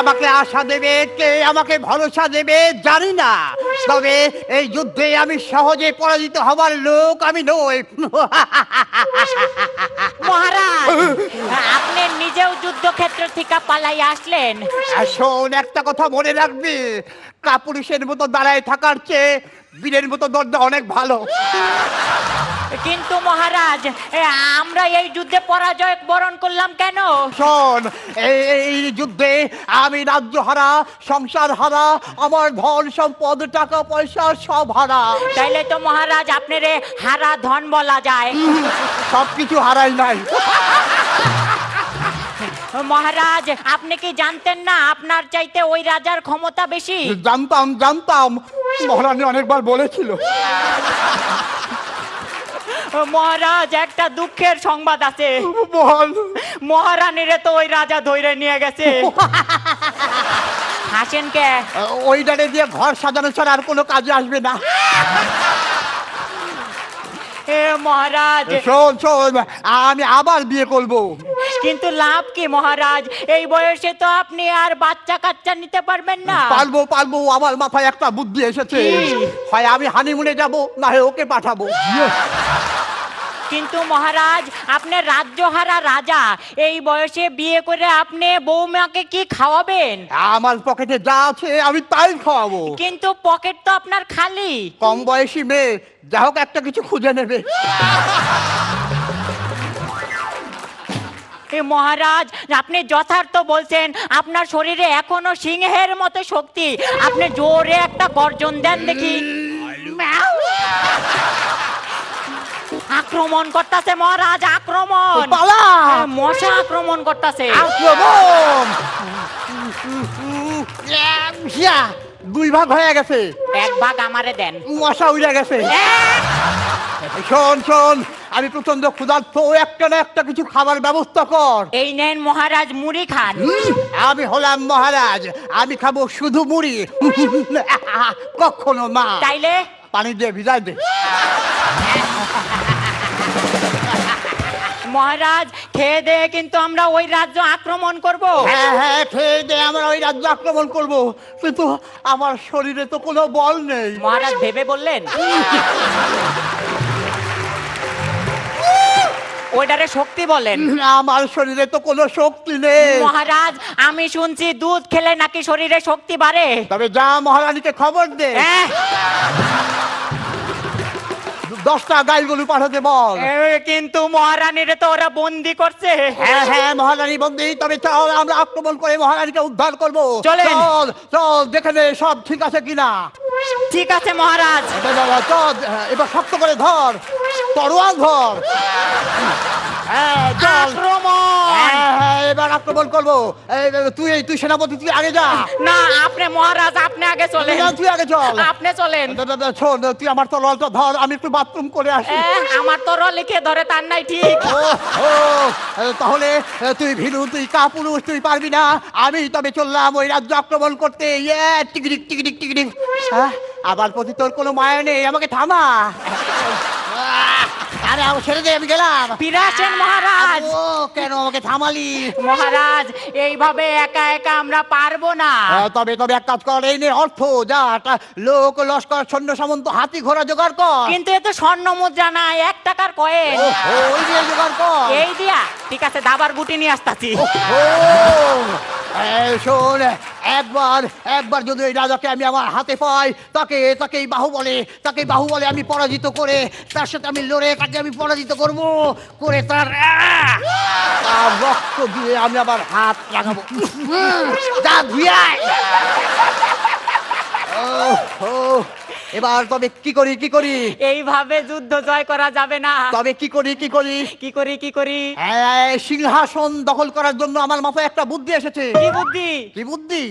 আমাকে আশা দেবে কে আমাকে ভরসা দেবে জানি না। তবে এই যুদ্ধে আমি সহজে পরাজিত হবার লোক আমি নই। মহারাজ আপনি নিজেও যুদ্ধক্ষেত্র থেকে পালাই আসলেন। শোন একটা কথা মনে রাখবি। কাপুরুষের মতো দাঁড়ায় থাকার চেয়ে বীরের মতো দরজা অনেক ভালো। কিন্তু মহারাজ এ, আমরা এই যুদ্ধে পরাজয় বরণ করলাম কেন? শোন এই এই যুদ্ধে আমি রাজ্য হারা সংসার হারা আমার ধন সম্পদ টাকা পয়সা সব হারা। তাইলে তো মহারাজ আপনারে হারা ধন বলা যায়। সব কিছু হারাই নাই। মহারাজ আপনি কি জানতেন না আপনার চাইতে ওই রাজার ক্ষমতা বেশি? জানতাম জানতাম। মহারানী অনেকবার বলেছিল। মহারাজ একটা দুঃখের সংবাদ আছে। বল মহারানীরে তো ওই রাজা ধৈরে নিয়ে গেছে। হাসেন কে? ওই ডালে দিয়ে ঘর সাজানো ছাড়া আর কোনো কাজে আসবে না। এ মহারাজ। শোন শোন আমি আবার বিয়ে করব। কিন্তু লাভ কি মহারাজ? এই বয়সে তো আপনি আর বাচ্চা কাচ্চা নিতে পারবেন না। পারব পারব আমার মাথায় একটা বুদ্ধি এসেছে? হয় আমি হানিমুনে যাব না হয় ওকে পাঠাবো। কিন্তু মহারাজ আপনি রাজ্যহারা রাজা। এই বয়সে বিয়ে করে আপনি বৌমাকে কি খাওয়াবেন? আমার পকেটে যা আছে আমি তাই খাওয়াবো। কিন্তু পকেট তো আপনার খালি। কম বয়সী মেয়ে যা হোক একটা কিছু খুঁজে নেবে। এ মহারাজ আপনি যথার্থ বলছেন আপনার শরীরে এখনও সিংহের মতো শক্তি। আপনি জোরে একটা গর্জন দেন দেখি। আক্রমণ করতেছে মহারাজ আক্রমণ। পালা। মশা আক্রমণ করতেছে। আক্রমণ। দুই ভাগ হয়ে গেছে। এক ভাগ আমারে দেন। মশা উড়ে গেছে। শোন শোন আমি প্রচণ্ড ক্ষুধার্ত একটা না একটা কিছু খাবার ব্যবস্থা কর। এই নেন মহারাজ মুড়ি খান। আমি হলাম মহারাজ আমি খাব শুধু মুড়ি। কখনো না। তাইলে? পানি দিয়ে ভিজাই দে। মহারাজ খেয়ে দে কিন্তু আমরা ওই রাজ্য আক্রমণ করব। হ্যাঁ হ্যাঁ খেয়ে দে আমরা ওই রাজ্য আক্রমণ করব। কিন্তু আমার শরীরে তো কোনো বল নেই। মহারাজ ভেবে বললেন ওইটারে শক্তি বলেন। আমার শরীরে তো কোনো শক্তি নেই। মহারাজ আমি শুনছি দুধ খেলে নাকি শরীরে শক্তি বাড়ে। তবে যা মহারানীকে খবর দে। এহ, দশটা গাই গরু পাঠাতে বল। কিন্তু মহারানীরে তো ওরা বন্দি করছে। হ্যাঁ হ্যাঁ মহারানী বন্দি তবে চল আমরা আক্রমণ করে মহারানীকে উদ্ধার করব। চলে চল চল দেখে নে সব ঠিক আছে কিনা? ঠিক আছে মহারাজ। বাবা, চল এবার শক্ত করে ধর তরোয়াল ধর। হ্যাঁ এবার আক্রমণ করব। তুই তুই সেনাপতি তুই আগে যা। না আপনি মহারাজ আপনি আগে চলেন। তুই আগে চল। আপনি চলেন। শোন তুই আমার ধর আমি একটু বাথরুম করে আসি। আমার তো লিখে ধরে তার নাই ঠিক। তাহলে তুই ভীরু তুই কাপুরুষ তুই পারবি না। আমি তবে চললাম ওই রাজ্য আক্রমণ করতে। ইয়ে টিকিটিক টিকিটিক টিকিটিক হ্যাঁ, আবার প্রতি তোর কোনো মায়া নেই আমাকে থামা। আরে ছেড়ে দে আমি গেলাম। ফিরে মহারাজ। ও কেন আমাকে থামালি? মহারাজ এইভাবে একা একা আমরা পারব না। তবে তবে এক কাজ কর এই নে অর্থ যা লোক লস্কর সৈন্য সামন্ত হাতি ঘোড়া জোগাড় কর। কিন্তু এ তো স্বর্ণ মুদ্রা না এক টাকার কয়েন। ওই দিয়ে জোগাড় কর। এই দিয়া ঠিক আছে দাবার গুটি নিয়ে আসতাছি। শোন একবার একবার যদি ওই রাজাকে আমি আমার হাতে পাই তাকে তাকে এই বাহু বলে তাকে বাহু বলে আমি পরাজিত করে তার সাথে আমি লড়ে তাকে আমি পরাজিত করব করে তার! রক্ত দিয়ে আমি আবার হাত লাগাবো। যা ধুয়ে ও, ও, এবার তবে কি করি কি করি? এইভাবে যুদ্ধ জয় করা যাবে না। তবে কি করি কি করি? কি করি কি করি? সিংহাসন দখল করার জন্য আমার মাথায় একটা বুদ্ধি এসেছে। কি বুদ্ধি? কি বুদ্ধি?